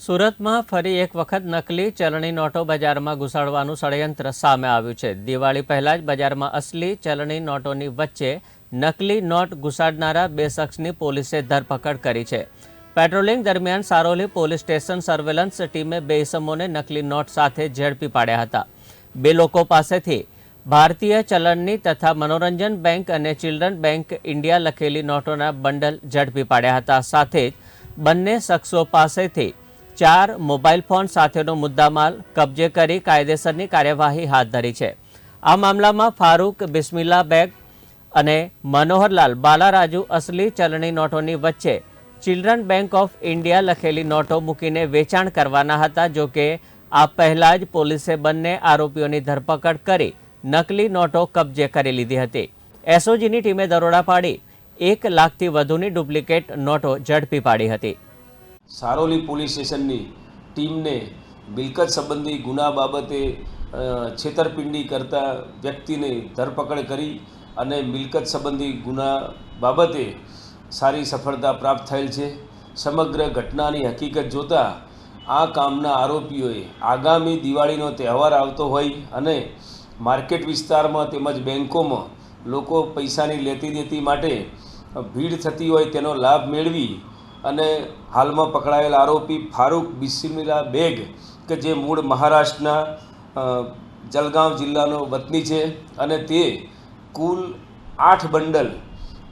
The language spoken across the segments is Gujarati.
સુરતમાં ફરી એક વખત નકલી ચલણી નોટો બજારમાં ઘુસાડવાનું ષડયંત્ર સામે આવ્યું છે. દિવાળી પહેલા જ બજારમાં અસલી ચલણી નોટોની વચ્ચે નકલી નોટ ઘુસાડનારા બે શખ્સની પોલીસે ધરપકડ કરી છે. પેટ્રોલિંગ દરમિયાન સારોલી પોલીસ સ્ટેશન સર્વેલન્સ ટીમે બે ઇસમોને નકલી નોટ સાથે ઝડપી પાડ્યા હતા. બે લોકો પાસેથી ભારતીય ચલણની તથા મનોરંજન બેંક અને ચિલ્ડ્રન બેંક ઇન્ડિયા લખેલી નોટોના બંડલ ઝડપી પાડ્યા હતા. સાથે જ બંને શખ્સો પાસેથી ચાર મોબાઈલ ફોન સાથેનો મુદ્દામાલ કબજે કરી કાયદેસરની કાર્યવાહી હાથ ધરી છે. આ મામલામાં ફારૂક બિસ્મિલ્લા બેગ અને મનોહરલાલ બાલારાજુ અસલી ચલણી નોટોની વચ્ચે ચિલ્ડ્રન બેંક ઓફ ઇન્ડિયા લખેલી નોટો મૂકીને વેચાણ કરવાના હતા, જો કે આ પહેલાં જ પોલીસે બંને આરોપીઓની ધરપકડ કરી નકલી નોટો કબજે કરી લીધી હતી. એસઓજીની ટીમે દરોડા પાડી એક લાખથી વધુની ડુપ્લિકેટ નોટો ઝડપી પાડી હતી. સારોલી પોલીસ સ્ટેશનની ટીમને મિલકત સંબંધી ગુના બાબતે છેતરપિંડી કરતા વ્યક્તિને ધરપકડ કરી અને મિલકત સંબંધી ગુના બાબતે સારી સફળતા પ્રાપ્ત થયેલ છે. સમગ્ર ઘટનાની હકીકત જોતાં આ કામના આરોપીઓએ આગામી દિવાળીનો તહેવાર આવતો હોય અને માર્કેટ વિસ્તારમાં તેમજ બેન્કોમાં લોકો પૈસાની લેતી દેતી માટે ભીડ થતી હોય તેનો લાભ મેળવી અને હાલમાં પકડાયેલ આરોપી ફારૂક બિસ્મિલા બેગ, કે જે મૂળ મહારાષ્ટ્રના જલગાંવ જિલ્લાનો વતની છે અને તે કુલ આઠ બંડલ,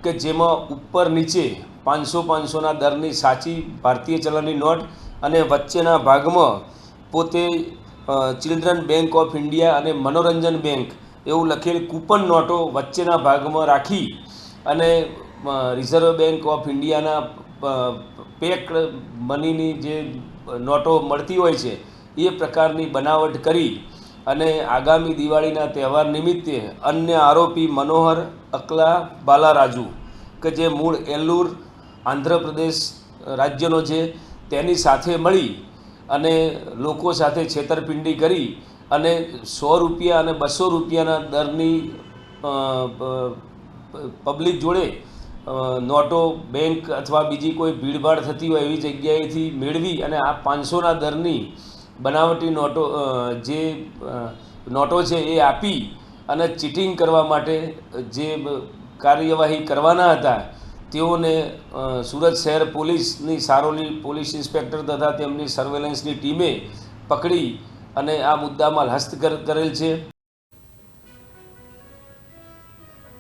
કે જેમાં ઉપર નીચે પાંચસો પાંચસોના દરની સાચી ભારતીય ચલણની નોટ અને વચ્ચેના ભાગમાં પોતે ચિલ્ડ્રન બેંક ઓફ ઇન્ડિયા અને મનોરંજન બેંક એવું લખેલ કૂપન નોટો વચ્ચેના ભાગમાં રાખી અને રિઝર્વ બેંક ઓફ ઇન્ડિયાના પેક મનીની જે નોટો મળતી હોય છે, એ પ્રકારની બનાવટ કરી અને આગામી દિવાળીના તહેવાર નિમિત્તે અન્ય આરોપી મનોહર, અકલા, બાલારાજુ કે જે મૂળ એલ્લુર, આંધ્રપ્રદેશ રાજ્યનો છે, તેની સાથે મળી અને લોકો સાથે છેતરપિંડી કરી અને સો રૂપિયા અને બસો રૂપિયાના દરની પબ્લિક જોડે નોટો, બેંક અથવા બીજી કોઈ ભીડભાડ થતી હોય એવી જગ્યાએથી મેળવી અને આ પાંચસોના દરની બનાવટી નોટો જે નોટો છે એ આપી અને ચીટિંગ કરવા માટે જે કાર્યવાહી કરવાના હતા, તેઓને સુરત શહેર પોલીસની સારોલી પોલીસ ઇન્સ્પેક્ટર તથા તેમની સર્વેલન્સની ટીમે પકડી અને આ મુદ્દામાં હસ્તગત કરેલ છે.